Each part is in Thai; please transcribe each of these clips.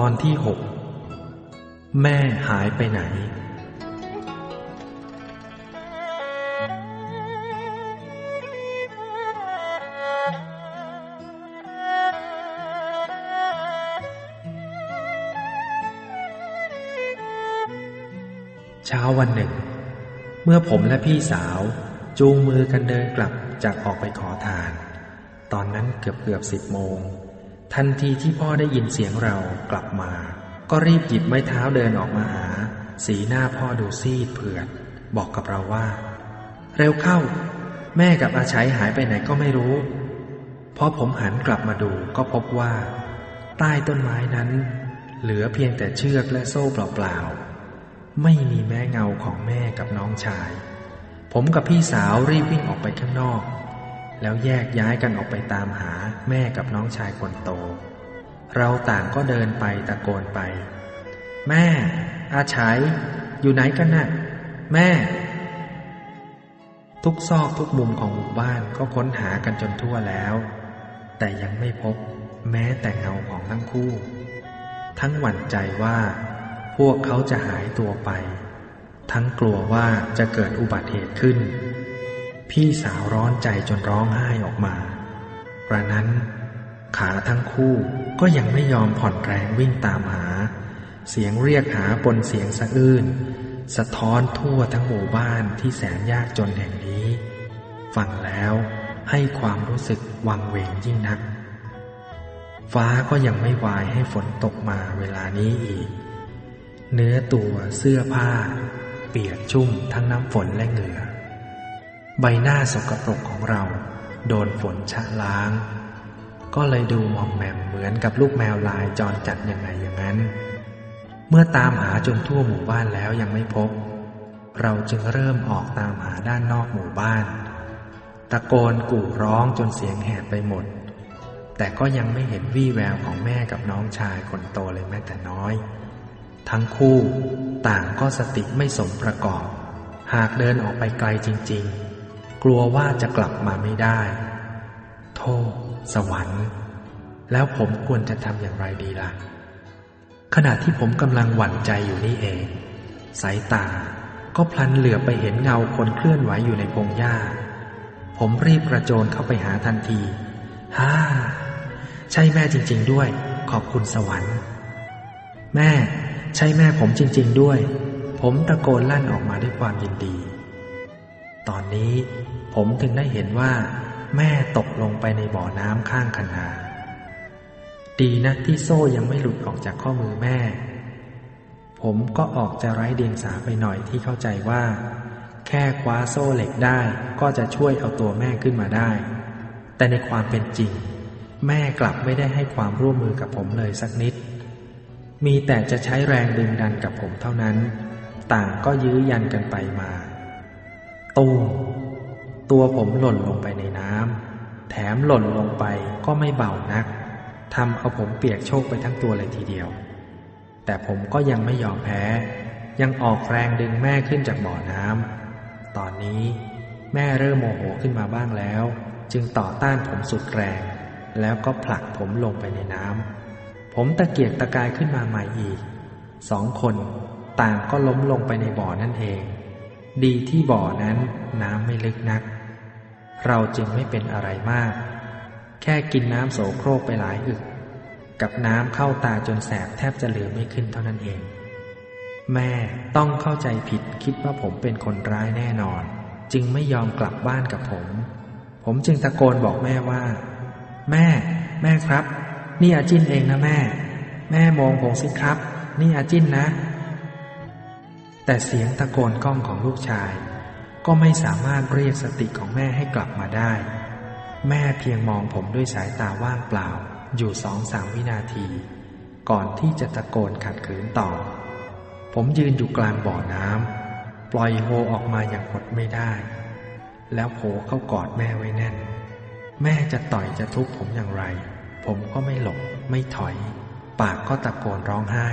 ตอนที่หกแม่หายไปไหน เช้าวันหนึ่ง เมื่อผมและพี่สาวจูงมือกันเดินกลับจากออกไปขอทาน ตอนนั้นเกือบเกือบสิบโมง ทันทีที่พ่อได้ยินเสียงเรากลับมา ก็รีบหยิบไม้เท้าเดินออกมาหา สีหน้าพ่อดูซีดเผือด บอกกับเราว่า เร็วเข้า แม่กับอาชัยหายไปไหนก็ไม่รู้พอผมหันกลับมาดูก็พบว่า ใต้ต้นไม้นั้น เหลือเพียงแต่เชือกและโซ่เปล่าๆไม่มีแม้เงาของแม่กับน้องชาย ผมกับพี่สาวรีบวิ่งออกไปข้างนอก แล้วแยกย้ายกันออกไปตามหาแม่กับน้องชายคนโต เราต่างก็เดินไปตะโกนไป แม่ อาชัย อยู่ไหนกันน่ะ แม่ ทุกซอกทุกมุมของหมู่บ้านก็ค้นหากันจนทั่วแล้ว แต่ยังไม่พบแม้แต่เงาของทั้งคู่ ทั้งหวั่นใจว่าพวกเขาจะหายตัวไป ทั้งกลัวว่าจะเกิดอุบัติเหตุขึ้น พี่สาวร้อนใจจนร้องไห้ออกมากระนั้น ขาทั้งคู่ก็ยังไม่ยอมผ่อนแรงวิ่งตามหา เสียงเรียกหาปนเสียงสะอื้นสะท้อนทั่วทั้งหมู่บ้านที่แสนยากจนแห่งนี้ ฟังแล้วให้ความรู้สึกวังเวงยิ่งนัก ฟ้าก็ยังไม่วายให้ฝนตกมาเวลานี้อีก เนื้อตัวเสื้อผ้า เปียกชุ่มทั้งน้ำฝนและเหงื่อ ใบหน้าสกปรกของเรา โดนฝนชะล้าง ก็เลยดูมอมแมมเหมือนกับลูกแมวลายจรจัดยังไงอย่างนั้น เมื่อตามหาจนทั่วหมู่บ้านแล้วยังไม่พบ เราจึงเริ่มออกตามหาด้านนอกหมู่บ้าน ตะโกนกู่ร้องจนเสียงแหบไปหมด แต่ก็ยังไม่เห็นวี่แววของแม่กับน้องชายคนโตเลยแม้แต่น้อย ทั้งคู่ต่างก็สติไม่สมประกอบ หากเดินออกไปไกลจริง ๆ กลัวว่าจะกลับมาไม่ได้ โทษ สวรรค์ แล้วผมควรจะทำอย่างไรดีล่ะ ขณะที่ผมกำลังหวั่นใจอยู่นี่เอง สายตาก็พลันเหลือบไปเห็นเงาคนเคลื่อนไหวอยู่ในพงหญ้า ผมรีบกระโจนเข้าไปหาทันที ฮ่า ใช่แม่จริง ๆ ด้วย ขอบคุณสวรรค์ แม่ ใช่แม่ผมจริง ๆ ด้วย ผมตะโกนลั่นออกมาด้วยความยินดี ตอนนี้ผมถึงได้เห็นว่า แม่ตกลงไปในบ่อน้ำข้างคันนา ดีนะที่โซ่ยังไม่หลุดออกจากข้อมือแม่ ผมก็ออกจะไร้เดียงสาไปหน่อยที่เข้าใจว่า แค่คว้าโซ่เหล็กได้ก็จะช่วยเอาตัวแม่ขึ้นมาได้ แต่ในความเป็นจริง แม่กลับไม่ได้ให้ความร่วมมือกับผมเลยสักนิด มีแต่จะใช้แรงดึงดันกับผมเท่านั้น ต่างก็ยื้อยันกันไปมา ตูมตัวผมหล่นลงไปในน้ำแถมหล่นลงไปก็ไม่เบานักทำเอาผมเปียกโชกไปทั้งตัวเลยทีเดียว แต่ผมก็ยังไม่ยอมแพ้ ยังออกแรงดึงแม่ขึ้นจากบ่อน้ำตอนนี้แม่เริ่มโมโหขึ้นมาบ้างแล้ว จึงต่อต้านผมสุดแรง แล้วก็ผลักผมลงไปในน้ำผมตะเกียกตะกายขึ้นมาใหม่อีก สองคนต่างก็ล้มลงไปในบ่อนั่นเอง ดีที่บ่อนั้นน้ำไม่ลึกนัก เราจึงไม่เป็นอะไรมาก แค่กินน้ำโสโครกไปหลายอึก กับน้ำเข้าตาจนแสบแทบจะเหลือไม่ขึ้นเท่านั้นเอง แม่ต้องเข้าใจผิดคิดว่าผมเป็นคนร้ายแน่นอน จึงไม่ยอมกลับบ้านกับผม ผมจึงตะโกนบอกแม่ว่า แม่ แม่ครับ นี่อาจินเองนะแม่ แม่มองผมสิครับ นี่อาจินนะ แต่เสียงตะโกนก้องของลูกชาย ก็ไม่สามารถเรียกสติของแม่ให้กลับมาได้ แม่เพียงมองผมด้วยสายตาว่างเปล่า อยู่สองสามวินาที ก่อนที่จะตะโกนขัดขืนต่อ ผมยืนอยู่กลางบ่อน้ำปล่อยโฮออกมาอย่างอดไม่ได้ แล้วโผเข้ากอดแม่ไว้แน่น แม่จะต่อยจะทุบผมอย่างไร ผมก็ไม่หลบไม่ถอย ปากก็ตะโกนร้องไห้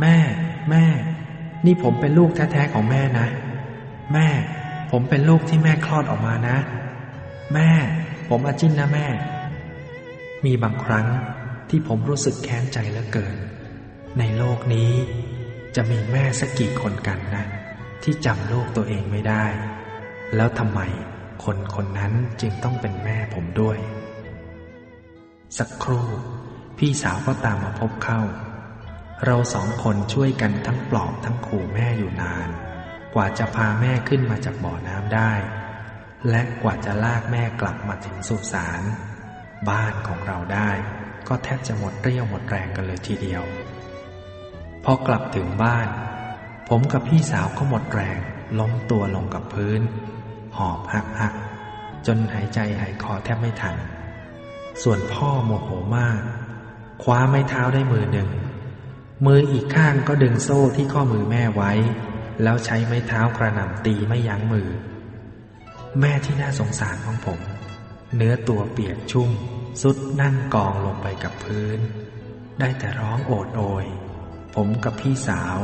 แม่ แม่ นี่ผมเป็นลูกแท้ๆของแม่นะ แม่ ผมเป็นลูกที่แม่คลอดออกมานะ แม่ ผมอาจินนะแม่ มีบางครั้งที่ผมรู้สึกแค้นใจเหลือเกิน ในโลกนี้จะมีแม่สักกี่คนกันนะ ที่จำลูกตัวเองไม่ได้ แล้วทำไมคนคนนั้นจึงต้องเป็นแม่ผมด้วย สักครู่ พี่สาวก็ตามมาพบเข้า เราสองคนช่วยกันทั้งปลอบทั้งขู่แม่อยู่นาน กว่าจะพาแม่ขึ้นมาจากบ่อน้ำได้ และกว่าจะลากแม่กลับมาถึงสุสานบ้านของเราได้ ก็แทบจะหมดเรี่ยวหมดแรงกันเลยทีเดียว พอกลับถึงบ้าน ผมกับพี่สาวก็หมดแรงล้มตัวลงกับพื้น หอบหักหักจนหายใจหายคอแทบไม่ทัน ส่วนพ่อโมโหมาก คว้าไม้เท้าได้มือหนึ่ง มืออีกข้างก็ดึงโซ่ที่ข้อมือแม่ไว้ แล้วใช้ไม้เท้ากระหน่ำตีไม่ยั้งมือ แม่ที่น่าสงสารของผม เนื้อตัวเปียกชุ่ม สุดนั่งกองลงไปกับพื้น ได้แต่ร้องโอดโอย ผมกับพี่สาว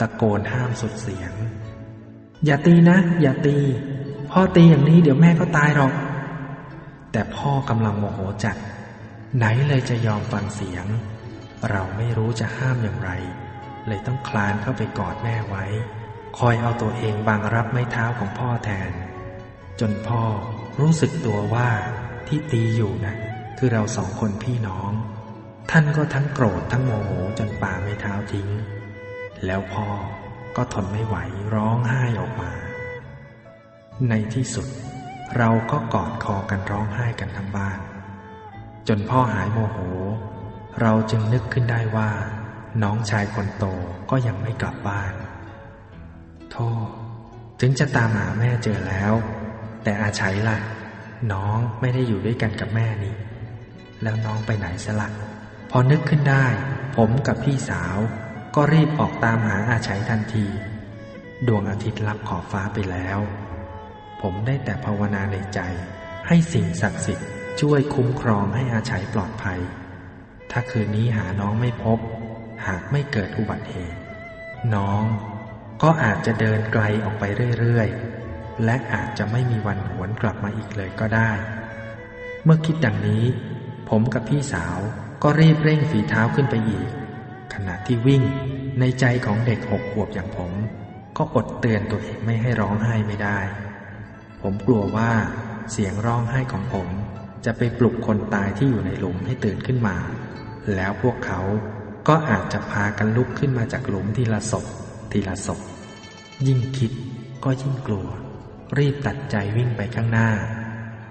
ตะโกนห้ามสุดเสียง อย่าตีนะ อย่าตี พ่อตีอย่างนี้เดี๋ยวแม่ก็ตายหรอก แต่พ่อกำลังโมโหจัด ไหนเลยจะยอมฟังเสียง เราไม่รู้จะห้ามอย่างไร เลยต้องคลานเข้าไปกอดแม่ไว้ คอยเอาตัวเองบังรับไม้เท้าของพ่อแทน จนพ่อรู้สึกตัวว่าที่ตีอยู่นะคือเราสองคนพี่น้อง ท่านก็ทั้งโกรธทั้งโมโหจนปาไม้เท้าทิ้ง แล้วพ่อก็ทนไม่ไหวร้องไห้ออกมา ในที่สุด เราก็กอดคอกันร้องไห้กันทั้งบ้าน จนพ่อหายโมโห เราจึงนึกขึ้นได้ว่า น้องชายคนโตก็ยังไม่กลับบ้าน โทษถึงจะตามหาแม่เจอแล้ว แต่อาชัยล่ะ น้องไม่ได้อยู่ด้วยกันกับแม่นี่ แล้วน้องไปไหนสละพอนึกขึ้นได้ ผมกับพี่สาว ก็รีบออกตามหาอาชัยทันที ดวงอาทิตย์ลับขอบฟ้าไปแล้ว ผมได้แต่ภาวนาในใจ ให้สิ่งศักดิ์สิทธิ์ช่วยคุ้มครองให้อาชัยปลอดภัย ถ้าคืนนี้หาน้องไม่พบ หากไม่เกิดอุบัติเหตุ น้องก็อาจจะเดินไกลออกไปเรื่อยๆ และอาจจะไม่มีวันหวนกลับมาอีกเลยก็ได้ เมื่อคิดดังนี้ ผมกับพี่สาวก็รีบเร่งฝีเท้าขึ้นไปอีก ขณะที่วิ่งในใจของเด็กหกขวบอย่างผม ก็อดเตือนตัวเองไม่ให้ร้องไห้ไม่ได้ ผมกลัวว่าเสียงร้องไห้ของผม จะไปปลุกคนตายที่อยู่ในหลุมให้ตื่นขึ้นมา แล้วพวกเขาก็อาจจะพากันลุกขึ้นมาจากหลุมทีละศพทีละศพ ยิ่งคิดก็ยิ่งกลัว รีบตัดใจวิ่งไปข้างหน้า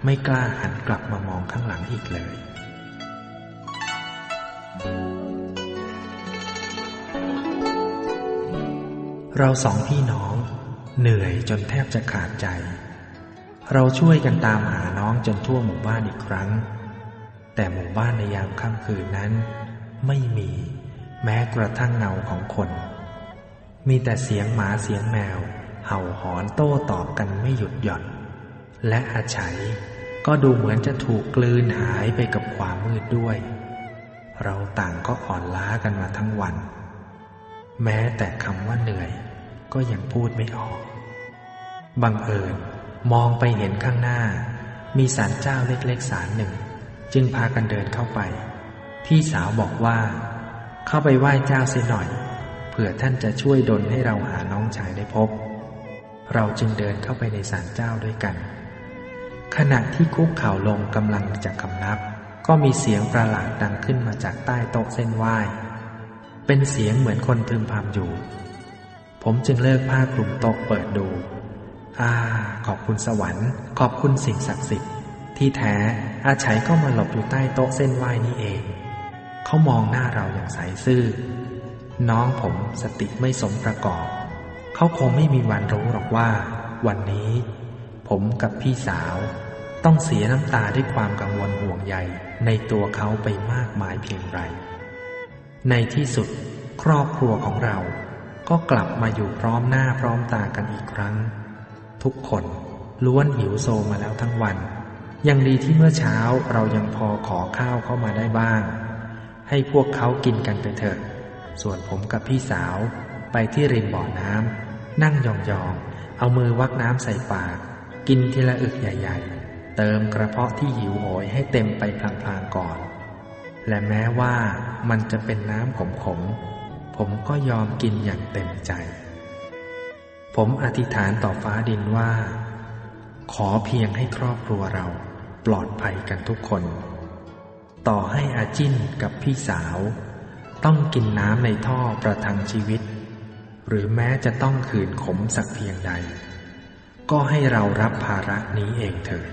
ไม่กล้าหันกลับมามองข้างหลังอีกเลย เราสองพี่น้อง เหนื่อยจนแทบจะขาดใจ เราช่วยกันตามหาน้องจนทั่วหมู่บ้านอีกครั้ง แต่หมู่บ้านในยามค่ำคืนนั้น ไม่มีแม้กระทั่งเงาของคน มีแต่เสียงหมาเสียงแมว เห่าหอนโต้ตอบกันไม่หยุดหย่อน และอาชัยก็ดูเหมือนจะถูกกลืนหายไปกับความมืดด้วย เราต่างก็อ่อนล้ากันมาทั้งวัน แม้แต่คำว่าเหนื่อยก็ยังพูดไม่ออก บังเอิญ มองไปเห็นข้างหน้า มีศาลเจ้าเล็กๆศาลหนึ่ง จึงพากันเดินเข้าไป พี่สาวบอกว่า เข้าไปไหว้เจ้าเสียหน่อยเผื่อท่านจะช่วยดลให้เราหาน้องชายได้พบ เราจึงเดินเข้าไปในศาลเจ้าด้วยกัน ขณะที่คุกเข่าลงกำลังจะคำนับ ก็มีเสียงประหลาดดังขึ้นมาจากใต้โต๊ะเส้นไหว้เป็นเสียงเหมือนคนพึมพำอยู่ ผมจึงเลิกผ้าคลุมโต๊ะเปิดดู อ่า ขอบคุณสวรรค์ ขอบคุณสิ่งศักดิ์สิทธิ์ ที่แท้อาชัยก็มาหลบอยู่ใต้โต๊ะเส้นไหว้นี่เอง เขามองหน้าเราอย่างใสซื่อ น้องผมสติไม่สมประกอบ เขาคงไม่มีวันรู้หรอกว่า วันนี้ ผมกับพี่สาว ต้องเสียน้ำตาด้วยความกังวลห่วงใยในตัวเขาไปมากมายเพียงไร ในที่สุดครอบครัวของเราก็กลับมาอยู่พร้อมหน้าพร้อมตากันอีกครั้ง ทุกคนล้วนหิวโซมาแล้วทั้งวัน ยังดีที่เมื่อเช้าเรายังพอขอข้าวเข้ามาได้บ้าง ให้พวกเขากินกันไปเถอะ ส่วนผมกับพี่สาวไปที่ริมบ่อน้ำนั่งยองๆ เอามือวักน้ำใส่ปาก กินทีละอึกใหญ่ๆ เติมกระเพาะที่หิวโหยให้เต็มไปพลางๆก่อน และแม้ว่ามันจะเป็นน้ำขมๆ ผมก็ยอมกินอย่างเต็มใจ ผมอธิษฐานต่อฟ้าดินว่า ขอเพียงให้ครอบครัวเราปลอดภัยกันทุกคน ต่อให้อาจิ้นกับพี่สาว ต้องกินน้ำในท่อประทังชีวิต หรือแม้จะต้องขืนขมสักเพียงใด ก็ให้เรารับภาระนี้เองเถิด